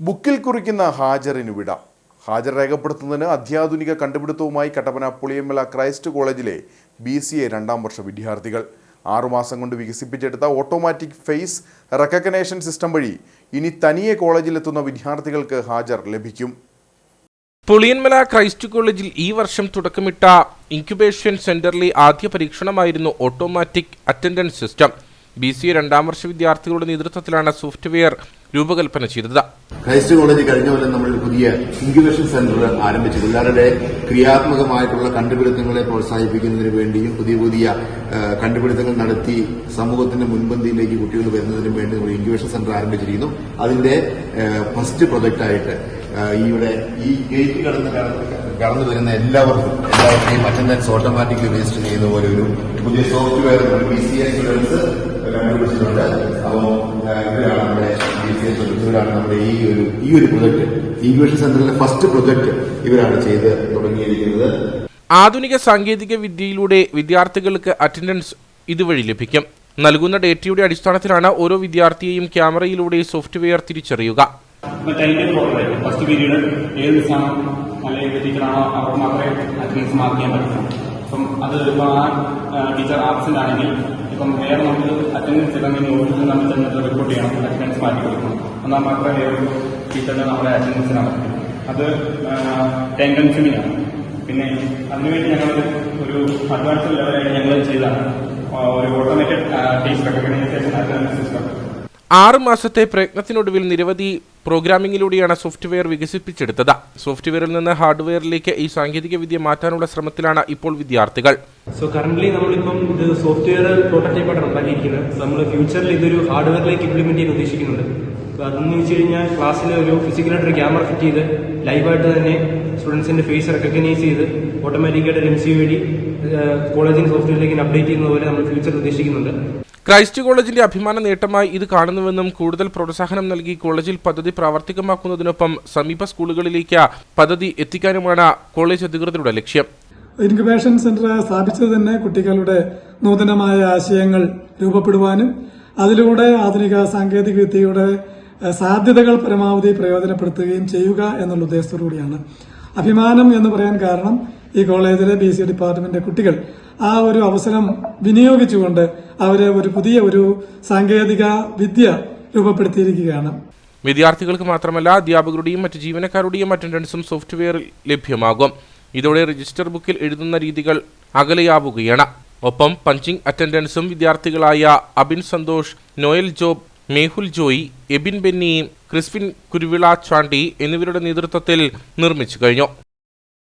ബുക്കിൽ കുറിക്കുന്ന ഹാജറിന് വിട. ഹാജർ രേഖപ്പെടുത്തുന്നതിന് അത്യാധുനിക കണ്ടുപിടുത്തവുമായി കട്ടപ്പന പുളിയമ്മല ക്രൈസ്റ്റ് കോളേജിലെ ബി സി എ രണ്ടാം വർഷ വിദ്യാർത്ഥികൾ. ആറുമാസം കൊണ്ട് വികസിപ്പിച്ചെടുത്ത ഓട്ടോമാറ്റിക് ഫേസ് റെക്കഗ്നേഷൻ സിസ്റ്റം വഴി ഇനി തനിയെ കോളേജിലെത്തുന്ന വിദ്യാർത്ഥികൾക്ക് ഹാജർ ലഭിക്കും. പുളിയന്മല ക്രൈസ്റ്റ് കോളേജിൽ ഈ വർഷം തുടക്കമിട്ട ഇൻക്യുബേഷൻ സെന്ററിലെ ആദ്യ പരീക്ഷണമായിരുന്നു automatic attendance system. B C രണ്ടാം വർഷ വിദ്യാർത്ഥികളുടെ നേതൃത്വത്തിലാണ് സോഫ്റ്റ്വെയർ രൂപകൽപ്പന ചെയ്തത്. ക്രൈസ്റ്റ് കോളേജ് കഴിഞ്ഞ കൊല്ലം നമ്മൾ പുതിയ ഇൻക്യുബേഷൻ സെന്റർ ആരംഭിച്ചു പിള്ളേരുടെ ക്രിയാത്മകമായിട്ടുള്ള കണ്ടുപിടുത്തങ്ങളെ പ്രോത്സാഹിപ്പിക്കുന്നതിന് വേണ്ടിയും പുതിയ പുതിയ കണ്ടുപിടുത്തങ്ങൾ നടത്തി സമൂഹത്തിന്റെ മുൻപന്തിയിലേക്ക് കുട്ടികൾ വരുന്നതിന് വേണ്ടി നമ്മൾ ഇൻക്യുബേഷൻ സെന്റർ ആരംഭിച്ചിരിക്കുന്നു. അതിന്റെ ഫസ്റ്റ് പ്രൊജക്റ്റായിട്ട് ഇവിടെ ഈ ഗേറ്റ് കടന്ന് കടന്ന് വരുന്ന എല്ലാവർക്കും എല്ലാവർക്കും അറ്റൻഡൻസ് ഓട്ടോമാറ്റിക്കലി രജിസ്റ്റർ ചെയ്യുന്ന പോലെ ഒരു പുതിയ software B C I students കണ്ടുപിടിച്ചിട്ടുണ്ട്. അപ്പോൾ ഇവരാണ് നമ്മുടെ ബി സി എസ് ഇവരാണ് നമ്മുടെ ഈ ഒരു ഈ ഒരു പ്രൊജക്ട് ഇൻക്യുബേഷൻ സെന്ററിലെ ഫസ്റ്റ് പ്രൊജക്ട് ഇവരാണ് ചെയ്ത് തുടങ്ങിയിരിക്കുന്നത്. ആധുനിക സാങ്കേതിക വിദ്യയിലൂടെ വിദ്യാർത്ഥികൾക്ക് അറ്റൻഡൻസ് ഇതുവഴി ലഭിക്കും. നൽകുന്ന ഡേറ്റയുടെ അടിസ്ഥാനത്തിലാണ് ഓരോ വിദ്യാർത്ഥിയെയും ക്യാമറയിലൂടെ സോഫ്റ്റ്വെയർ തിരിച്ചറിയുക. ഫസ്റ്റ് പീരീഡ് ഏത് ദിവസമാണോ നല്ല ഏത് ടീച്ചറാണോ അവർ മാത്രമേ അറ്റൻഡൻസ് മാർക്ക് ചെയ്യാൻ പറ്റുള്ളൂ അപ്പം അത് ഇപ്പം ആ ടീച്ചർ ആബ്സെന്റ് ആണെങ്കിൽ ഇപ്പം വേറെ നമുക്ക് അറ്റൻഡൻസ് ഇല്ലെങ്കിൽ ഓഫീസിൽ നമ്മൾ ചെന്നിട്ട് റിപ്പോർട്ട് ചെയ്യണം അറ്റൻഡൻസ് മാറ്റി കൊടുക്കണം. എന്നാൽ മാത്രമേ ഒരു ടീച്ചറിന് നമ്മുടെ അറ്റൻഡൻസ് നടക്കും അത് ടൈം കൺസ്യൂമിംഗ് ആണ് പിന്നെ അതിനുവേണ്ടി ഞങ്ങൾ ഒരു അഡ്വാൻസ് ലെവലായിട്ട് ഞങ്ങൾ ചെയ്തതാണ് ഒരു automated teacher recognition attendance system ആറ് മാസത്തെ പ്രയത്നത്തിനൊടുവിൽ നിരവധി പ്രോഗ്രാമിംഗിലൂടെയാണ് സോഫ്റ്റ്വെയർ വികസിപ്പിച്ചെടുത്തത്. സോഫ്റ്റ്വെയറിൽ നിന്ന് ഹാർഡ്വെയറിലേക്ക് ഈ സാങ്കേതിക വിദ്യ മാറ്റാനുള്ള ശ്രമത്തിലാണ് ഇപ്പോൾ വിദ്യാർത്ഥികൾ. സോ കറന്റ് നമ്മളിപ്പം ഇത് സോഫ്റ്റ്വെയർ പ്രോട്ടോടൈപ്പ് ആയിട്ട് ഉണ്ടാക്കിയിരിക്കുന്നത് നമ്മൾ ഫ്യൂച്ചറിൽ ഇതൊരു ഹാർഡ്വെയറിലേക്ക് ഇംപ്ലിമെന്റ് ചെയ്യാൻ ഉദ്ദേശിക്കുന്നുണ്ട്. അതെന്ന് വെച്ച് കഴിഞ്ഞാൽ ക്ലാസ്സിൽ ഒരു ഫിസിക്കലായിട്ട് ഒരു ക്യാമറ ഫിറ്റ് ചെയ്ത് ലൈവായിട്ട് തന്നെ സ്റ്റുഡൻസിന്റെ ഫേസ് റെക്കഗ്നൈസ് ചെയ്ത് ഓട്ടോമാറ്റിക്കായിട്ട് ഒരു എം സി വഴി കോളേജിന്റെ സോഫ്റ്റ്വെയറിലേക്ക് അപ്ഡേറ്റ് ചെയ്യുന്ന പോലെ നമ്മൾ ഫ്യൂച്ചറിൽ ഉദ്ദേശിക്കുന്നുണ്ട്. ക്രൈസ്റ്റ് കോളേജിന്റെ അഭിമാന നേട്ടമായി ഇത് കാണുന്നുവെന്നും കൂടുതൽ പ്രോത്സാഹനം നൽകി കോളേജിൽ പദ്ധതി പ്രാവർത്തികമാക്കുന്നതിനൊപ്പം സമീപ സ്കൂളുകളിലേക്ക് പദ്ധതി എത്തിക്കാനുമാണ് കോളേജ് അധികൃതരുടെ ലക്ഷ്യം. ഇൻക്യുബേഷൻ സെന്റർ സ്ഥാപിച്ചത് തന്നെ കുട്ടികളുടെ നൂതനമായ ആശയങ്ങൾ രൂപപ്പെടുവാനും അതിലൂടെ ആധുനിക സാങ്കേതിക വിദ്യയുടെ സാധ്യതകൾ പരമാവധി പ്രയോജനപ്പെടുത്തുകയും ചെയ്യുക എന്നുള്ള ഉദ്ദേശത്തോടുകൂടിയാണ്. അഭിമാനം എന്ന് പറയാൻ കാരണം ഈ കോളേജിലെ ബി സി ഡിപ്പാർട്ട്മെന്റ് കുട്ടികൾ ആ ഒരു അവസരം വിനിയോഗിച്ചുകൊണ്ട് അവർ ഒരു പുതിയ ഒരു സാങ്കേതിക വിദ്യ രൂപപ്പെടുത്തിയിരിക്കുകയാണ്. വിദ്യാർത്ഥികൾക്ക് മാത്രമല്ല അധ്യാപകരുടെയും മറ്റ് ജീവനക്കാരുടെയും അറ്റൻഡൻസും സോഫ്റ്റ്വെയറിൽ ലഭ്യമാകും. ഇതോടെ രജിസ്റ്റർ ബുക്കിൽ എഴുതുന്ന രീതികൾ അകലെയാവുകയാണ്. ഒപ്പം പഞ്ചിങ് അറ്റൻഡൻസും വിദ്യാർത്ഥികളായ Abin Santhosh Noel Job Mehul Joy Ebin Benny Kriswin Kuruvila Chandy എന്നിവരുടെ നേതൃത്വത്തിൽ നിർമ്മിച്ചു കഴിഞ്ഞു.